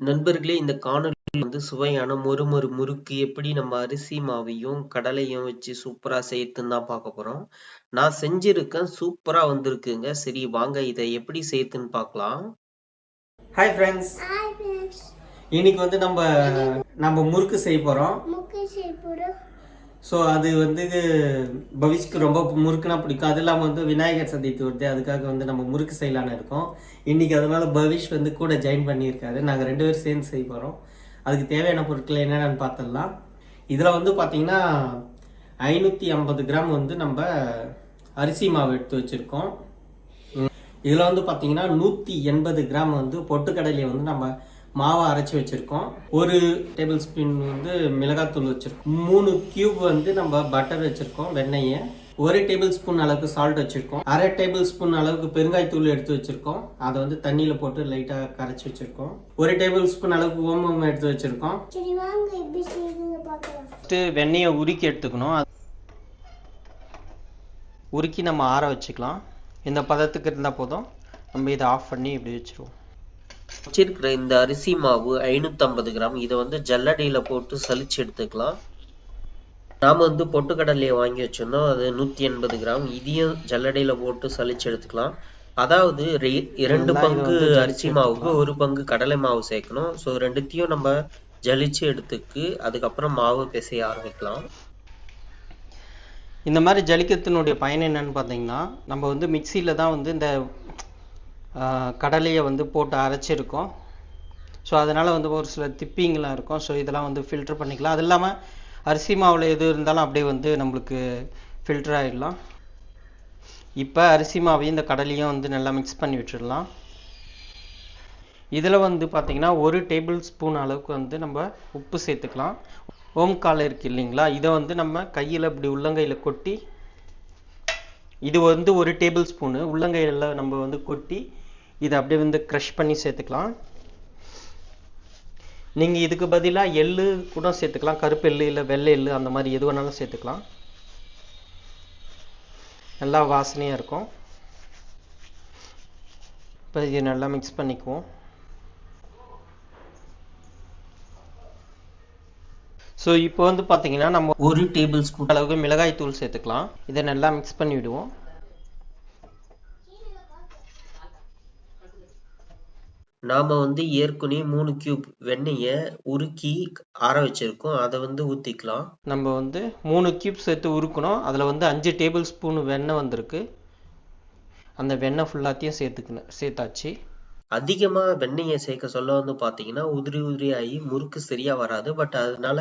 நண்பர்களே இந்த காணொளி வந்து சுவையான மொறு மொறு முறுக்கு எப்படி நம்ம அரிசி மாவையும் கடலையும் வச்சு சூப்பரா செய்யறதுன்னு தான் பார்க்க போறோம். நான் செஞ்சிருக்கேன் சூப்பரா வந்திருக்குங்க. சரி வாங்க இதை எப்படி செய்யறதுன்னு பார்க்கலாம். ஹாய் ஃப்ரெண்ட்ஸ் இன்னைக்கு வந்து நம்ம நம்ம முறுக்கு செய்ய போகிறோம் செய்யப்போகிறோம் ஸோ அது வந்து பவிஷ்க்கு ரொம்ப முறுக்குனா பிடிக்கும். அது இல்லாமல் வந்து விநாயகர் சதுர்த்தி வருது. அதுக்காக வந்து நம்ம முறுக்கு செய்யலான்னு இருக்கோம். இன்றைக்கி அதனால் பவிஷ் வந்து கூட ஜாயின் பண்ணியிருக்காரு. நாங்கள் ரெண்டு பேரும் சேர்ந்து செய்ய போகிறோம் அதுக்கு தேவையான பொருட்கள் என்னென்னு பார்த்துடலாம். இதில் வந்து பார்த்திங்கன்னா ஐநூற்றி ஐம்பது கிராம் வந்து நம்ம அரிசி மாவு எடுத்து வச்சுருக்கோம். இதில் வந்து பார்த்தீங்கன்னா நூற்றி எண்பது கிராம் வந்து பொட்டுக்கடலையை வந்து நம்ம மாவை அரைச்சி வச்சுருக்கோம். ஒரு டேபிள் ஸ்பூன் வந்து மிளகாத்தூள் வச்சுருக்கோம். மூணு கியூப் வந்து நம்ம பட்டர் வச்சுருக்கோம் வெண்ணெயை ஒரு டேபிள் ஸ்பூன் அளவுக்கு சால்ட் வச்சுருக்கோம். அரை டேபிள் ஸ்பூன் அளவுக்கு பெருங்காயத்தூள் எடுத்து வச்சுருக்கோம். அதை வந்து தண்ணியில் போட்டு லைட்டாக கரைச்சி வச்சுருக்கோம். ஒரு டேபிள் ஸ்பூன் அளவுக்கு ஓமம் எடுத்து வச்சுருக்கோம். ஃபஸ்ட்டு வெண்ணெயை உருக்கி எடுத்துக்கணும். உருக்கி நம்ம ஆற வச்சுக்கலாம். இந்த பதத்துக்கு இருந்தால் போதும். நம்ம இதை ஆஃப் பண்ணி இப்படி வச்சுருவோம். வச்சிருக்கிற இந்த அரிசி மாவு ஐநூத்தி ஐம்பது கிராம். இதை வந்து ஜல்லடையில போட்டு சலிச்சு எடுத்துக்கலாம். நாம வந்து பொட்டுக்கடலையை வாங்கி வச்சிருந்தோம் அது நூத்தி எண்பது கிராம். இதையும் ஜல்லடையில போட்டு சலிச்சு எடுத்துக்கலாம். அதாவது இரண்டு பங்கு அரிசி மாவுக்கு ஒரு பங்கு கடலை மாவு சேர்க்கணும். ஸோ ரெண்டுத்தையும் நம்ம ஜலிச்சு எடுத்துக்கு அதுக்கப்புறம் மாவு பிசைய ஆரம்பிக்கலாம். இந்த மாதிரி ஜலிக்கத்தினுடைய பயன் என்னன்னு பார்த்தீங்கன்னா நம்ம வந்து மிக்சியில் தான் வந்து இந்த கடலையை வந்து போட்டு அரைச்சிருக்கோம். ஸோ அதனால் வந்து ஒரு சில திப்பிங்கெலாம் இருக்கும். ஸோ இதெல்லாம் வந்து ஃபில்டர் பண்ணிக்கலாம். அது இல்லாமல் அரிசி மாவில் எது இருந்தாலும் அப்படியே வந்து நம்மளுக்கு ஃபில்டர் ஆகிடலாம் இப்போ அரிசி மாவையும் இந்த கடலையும் வந்து நல்லா மிக்ஸ் பண்ணி விட்டுடலாம். இதில் வந்து பார்த்தீங்கன்னா ஒரு டேபிள் ஸ்பூன் அளவுக்கு வந்து நம்ம உப்பு சேர்த்துக்கலாம். ஓம்கால் இருக்குது இல்லைங்களா? இதை வந்து நம்ம கையில் இப்படி உள்ளங்கையில் கொட்டி இது வந்து ஒரு டேபிள் ஸ்பூனு உள்ளங்கையில் நம்ம வந்து கொட்டி இதை அப்படியே வந்து க்ரஷ் பண்ணி சேர்த்துக்கலாம். நீங்கள் இதுக்கு பதிலாக எள்ளு கூட சேர்த்துக்கலாம். கருப்பு எள்ளு இல்லை வெள்ளை எள்ளு அந்த மாதிரி எது வேணாலும் சேர்த்துக்கலாம். நல்லா வாசனையாக இருக்கும். இப்போ இது நல்லா மிக்ஸ் பண்ணிக்குவோம். ஸோ இப்போ வந்து பார்த்தீங்கன்னா நம்ம ஒரு டேபிள் ஸ்பூன் அளவுக்கு மிளகாய் தூள் சேர்த்துக்கலாம். இதை நல்லா மிக்ஸ் பண்ணி விடுவோம். நாம வந்து ஏற்கனவே மூணு கியூப் வெண்ணெயை உருக்கி ஆற வச்சிருக்கோம். அதை வந்து ஊத்திக்கலாம். நம்ம வந்து மூணு கியூப் சேர்த்து உருக்கணும். அதில் வந்து அஞ்சு டேபிள் ஸ்பூன் வெண்ணெய் வந்திருக்கு. அந்த வெண்ணெய் ஃபுல்லாத்தையும் சேர்த்துக்கணும். சேர்த்தாச்சு. அதிகமாக வெண்ணெயை சேர்க்க சொல்ல வந்து பார்த்தீங்கன்னா உதிரி உதிரி ஆகி முறுக்கு சரியாக வராது. பட் அதனால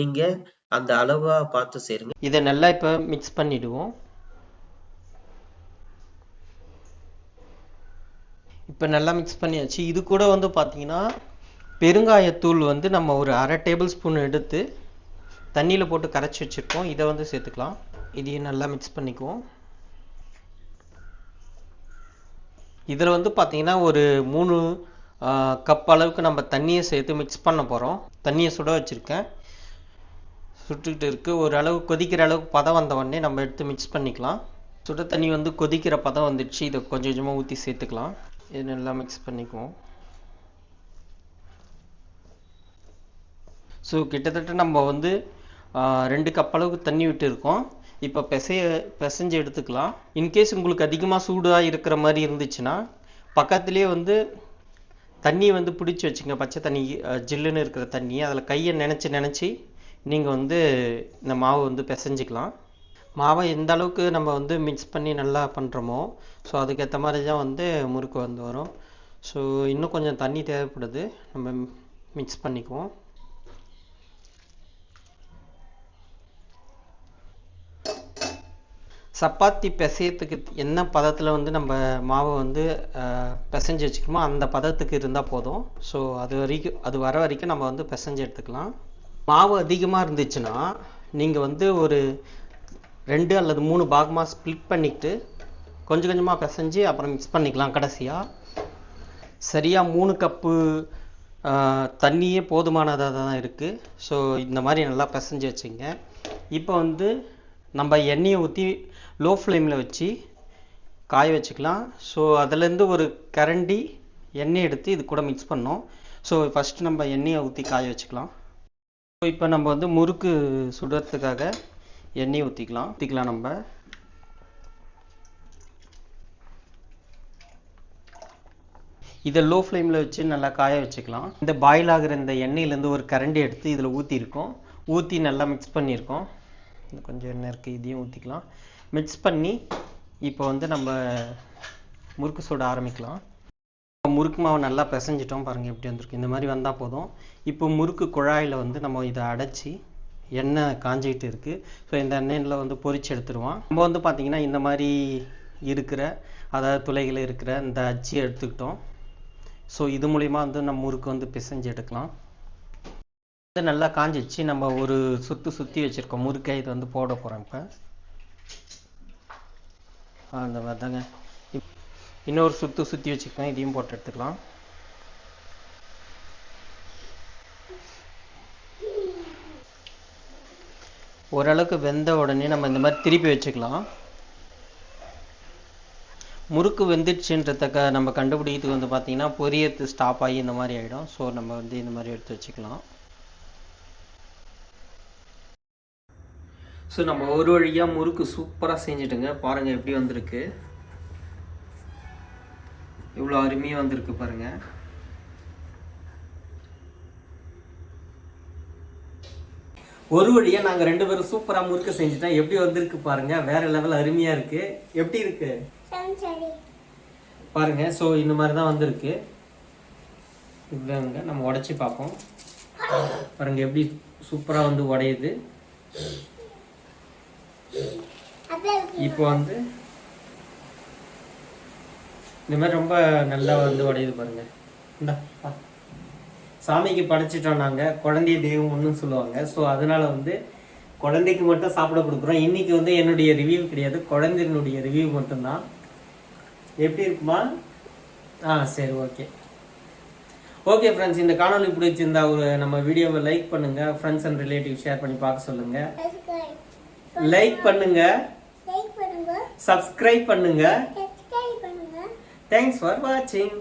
நீங்கள் அந்த அளவாக பார்த்து சேருங்க. இதை நல்லா இப்போ மிக்ஸ் பண்ணிவிடுவோம் இப்போ நல்லா மிக்ஸ் பண்ணியாச்சு. இது கூட வந்து பார்த்தீங்கன்னா பெருங்காயத்தூள் வந்து நம்ம ஒரு அரை டேபிள் ஸ்பூன் எடுத்து தண்ணியில் போட்டு கரைச்சி வச்சுருக்கோம். இதை வந்து சேர்த்துக்கலாம். இதையும் நல்லா மிக்ஸ் பண்ணிக்குவோம். இதில் வந்து பார்த்தீங்கன்னா ஒரு மூணு கப் அளவுக்கு நம்ம தண்ணியை சேர்த்து மிக்ஸ் பண்ண போகிறோம் தண்ணியை சுட வச்சுருக்கேன். சுட்டுக்கிட்டு இருக்கு. ஒரு அளவு கொதிக்கிற அளவுக்கு பதம் வந்த உடனே நம்ம எடுத்து மிக்ஸ் பண்ணிக்கலாம். சுட தண்ணி வந்து கொதிக்கிற பதம் வந்துடுச்சு. இதை கொஞ்சம் கொஞ்சமாக ஊற்றி சேர்த்துக்கலாம். இது நல்லா மிக்ஸ் பண்ணிக்குவோம். ஸோ கிட்டத்தட்ட நம்ம வந்து ரெண்டு கப் அளவுக்கு தண்ணி விட்டு இருக்கோம். இப்போ பிசைய பிசைஞ்சு எடுத்துக்கலாம். இன்கேஸ் உங்களுக்கு அதிகமாக சூடாக இருக்கிற மாதிரி இருந்துச்சுன்னா பக்கத்துலேயே வந்து தண்ணி வந்து பிடிச்சி வச்சுங்க. பச்சை தண்ணி ஜில்லுன்னு இருக்கிற தண்ணி. அதில் கையை நினச்சி நினச்சி நீங்கள் வந்து இந்த மாவு வந்து பிசைஞ்சிக்கலாம். மாவை எந்த அளவுக்கு நம்ம வந்து மிக்ஸ் பண்ணி நல்லா பண்ணுறோமோ ஸோ அதுக்கேற்ற மாதிரி தான் வந்து முறுக்கு வந்து வரும். ஸோ இன்னும் கொஞ்சம் தண்ணி தேவைப்படுது. நம்ம மிக்ஸ் பண்ணிக்குவோம். சப்பாத்தி பிசையத்துக்கு என்ன பதத்தில் வந்து நம்ம மாவை வந்து பிசைஞ்சு வச்சுக்கணுமோ அந்த பதத்துக்கு இருந்தால் போதும். ஸோ அது வரைக்கும் அது வர வரைக்கும் நம்ம வந்து பிசைஞ்சு எடுத்துக்கலாம். மாவு அதிகமாக இருந்துச்சுன்னா நீங்கள் வந்து ஒரு ரெண்டு அல்லது மூணு பாகமாக ஸ்ப்ளிட் பண்ணிக்கிட்டு கொஞ்சம் கொஞ்சமாக பிசைஞ்சு அப்புறம் மிக்ஸ் பண்ணிக்கலாம் கடைசியாக சரியாக மூணு கப்பு தண்ணியே போதுமானதாக தான் இருக்குது ஸோ இந்த மாதிரி நல்லா பிசைஞ்சு வச்சுங்க. இப்போ வந்து நம்ம எண்ணெயை ஊற்றி லோ ஃப்ளேமில் வச்சு காய வச்சுக்கலாம். ஸோ அதுலேருந்து ஒரு கரண்டி எண்ணெய் எடுத்து இது கூட மிக்ஸ் பண்ணோம். ஸோ ஃபஸ்ட்டு நம்ம எண்ணெயை ஊற்றி காய வச்சுக்கலாம். ஸோ இப்போ நம்ம வந்து முறுக்கு சுடுறதுக்காக எண்ணெய் ஊற்றிக்கலாம் ஊற்றிக்கலாம் நம்ம. இதை லோ ஃப்ளேமில் வச்சு நல்லா காய வச்சுக்கலாம். இந்த பாயில் ஆகிற இந்த எண்ணெயிலேருந்து ஒரு கரண்டி எடுத்து இதில் ஊற்றிருக்கோம் ஊற்றி நல்லா மிக்ஸ் பண்ணியிருக்கோம். இன்னும் கொஞ்சம் எண்ணெய் இருக்குது இதையும் ஊற்றிக்கலாம் மிக்ஸ் பண்ணி இப்போ வந்து நம்ம முறுக்கு சுட ஆரம்பிக்கலாம். முறுக்கு மாவு நல்லா பிசைஞ்சிட்டோம் பாருங்கள் எப்படி வந்திருக்கு. இந்த மாதிரி வந்தால் போதும். இப்போ முறுக்கு குழாயில் வந்து நம்ம இதை அடைச்சி எண்ணெய் காஞ்சிக்கிட்டு இருக்குது ஸோ இந்த எண்ணெயில் வந்து பொறிச்சு எடுத்துருவோம். நம்ம வந்து பார்த்திங்கன்னா இந்த மாதிரி இருக்கிற அதாவது துளைகள் இருக்கிற இந்த அச்சு எடுத்துக்கிட்டோம். ஸோ இது மூலிமா வந்து நம்ம முறுக்கு வந்து பிசைஞ்சு எடுக்கலாம். இது நல்லா காஞ்சிச்சு. நம்ம ஒரு சுற்று சுற்றி வச்சுருக்கோம். முறுக்கை இது வந்து போட போகிறோம் இப்போ. அந்த மாதிரி தாங்க இன்னொரு சுற்று சுற்றி வச்சுருக்கேன். இதையும் போட்டு எடுத்துக்கலாம். ஓரளவுக்கு வெந்த உடனே நம்ம இந்த மாதிரி திருப்பி வச்சுக்கலாம். முறுக்கு வெந்துடுச்சுன்றதுக்க நம்ம கண்டுபிடிக்கிறதுக்கு வந்து பார்த்தீங்கன்னா பொரியத்து ஸ்டாப் ஆகி இந்த மாதிரி ஆகிடும் ஸோ நம்ம வந்து இந்த மாதிரி எடுத்து வச்சுக்கலாம். ஸோ நம்ம ஒரு வழியாக முறுக்கு சூப்பராக செஞ்சுட்டுங்க. பாருங்கள் எப்படி வந்திருக்கு. இவ்வளோ அருமையாக வந்திருக்கு பாருங்கள் ஒரு வழியாக நாங்கள் ரெண்டு பேரும் சூப்பராக முறுக்கு செஞ்சுட்டோம். எப்படி வந்திருக்கு பாருங்கள் வேற லெவல் அருமையாக இருக்குது எப்படி இருக்குது சரி. பாருங்க. ஸோ இந்த மாதிரி தான் வந்திருக்கு. இவ்வளோங்க நம்ம உடைச்சி பார்ப்போம். பாருங்க எப்படி சூப்பராக வந்து உடையுது. இப்போ வந்து இந்த மாதிரி ரொம்ப நல்லா வந்து உடையுது பாருங்க. இந்தா. சாமிக்கு படைச்சிட்டோம் நாங்கள் குழந்தைய தெய்வம் ஒன்றும் சொல்லுவாங்க. ஸோ அதனால வந்து குழந்தைக்கு மட்டும் சாப்பிட கொடுக்குறோம். இன்னைக்கு வந்து என்னுடைய ரிவ்யூ கிடையாது. குழந்தையினுடைய ரிவ்யூ மட்டும்தான். எப்படி இருக்குமா? ஆ சரி ஓகே ஓகே ஃப்ரெண்ட்ஸ் இந்த காணொளி பிடிச்சிருந்தா ஒரு நம்ம வீடியோவை லைக் பண்ணுங்க. ஃப்ரெண்ட்ஸ் அண்ட் ரிலேட்டிவ் ஷேர் பண்ணி பார்க்க சொல்லுங்க. சப்ஸ்கிரைப் லைக் பண்ணுங்க லைக் பண்ணுங்க. சப்ஸ்கிரைப் பண்ணுங்க. தேங்க்ஸ் ஃபார் வாட்சிங்